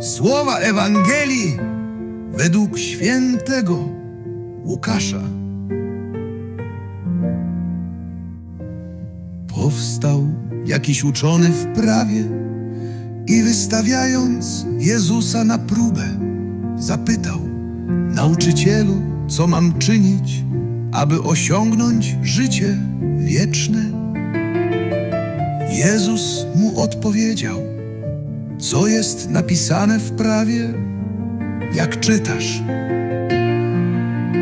Słowa Ewangelii według świętego Łukasza. Powstał jakiś uczony w prawie i wystawiając Jezusa na próbę, zapytał: Nauczycielu, co mam czynić, aby osiągnąć życie wieczne? Jezus mu odpowiedział: Co jest napisane w prawie, jak czytasz?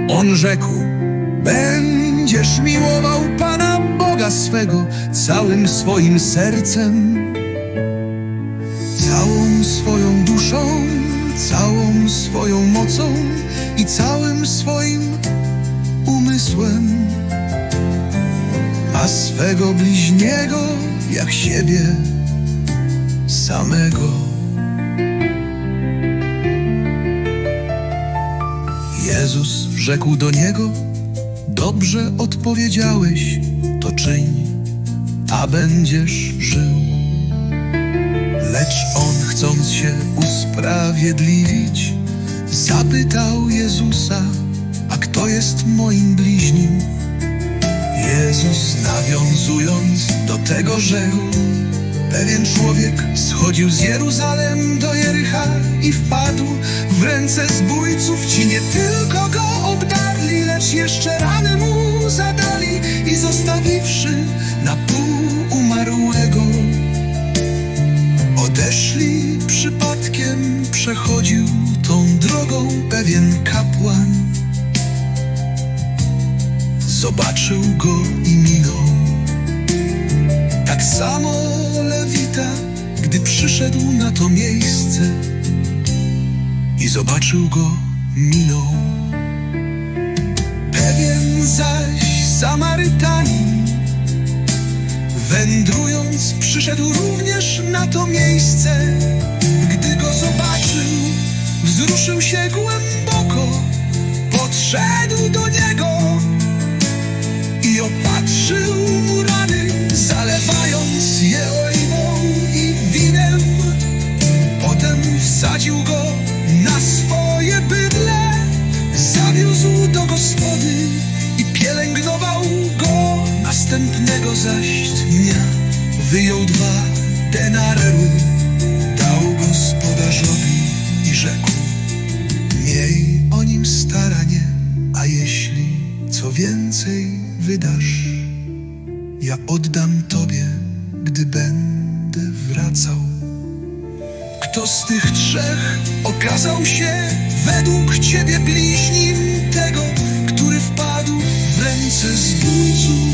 On rzekł: Będziesz miłował Pana Boga swego całym swoim sercem, całą swoją duszą, całą swoją mocą i całym swoim umysłem, a swego bliźniego jak siebie samego. Jezus rzekł do niego: Dobrze odpowiedziałeś, to czyń, a będziesz żył. Lecz on, chcąc się usprawiedliwić, zapytał Jezusa: A kto jest moim bliźnim? Jezus, nawiązując do tego, rzekł: Pewien człowiek schodził z Jeruzalem do Jericha i wpadł w ręce zbójców. Ci nie tylko go obdarli, lecz jeszcze ranę mu zadali i zostawiwszy na pół umarłego, odeszli przypadkiem. Przechodził tą drogą pewien kapłan. Zobaczył go i minął. Tak samo przyszedł na to miejsce i zobaczył go, minął. Pewien zaś Samarytanin, wędrując, przyszedł również na to miejsce. Gdy go zobaczył, wzruszył się głęboko, podszedł go na swoje bydle, zawiózł do gospody i pielęgnował go. Następnego zaś dnia wyjął dwa denary, dał gospodarzowi i rzekł: Miej o nim staranie, a jeśli co więcej wydasz, ja oddam tobie, gdy będę wracał. Kto z tych trzech okazał się według ciebie bliźnim tego, który wpadł w ręce zbójców?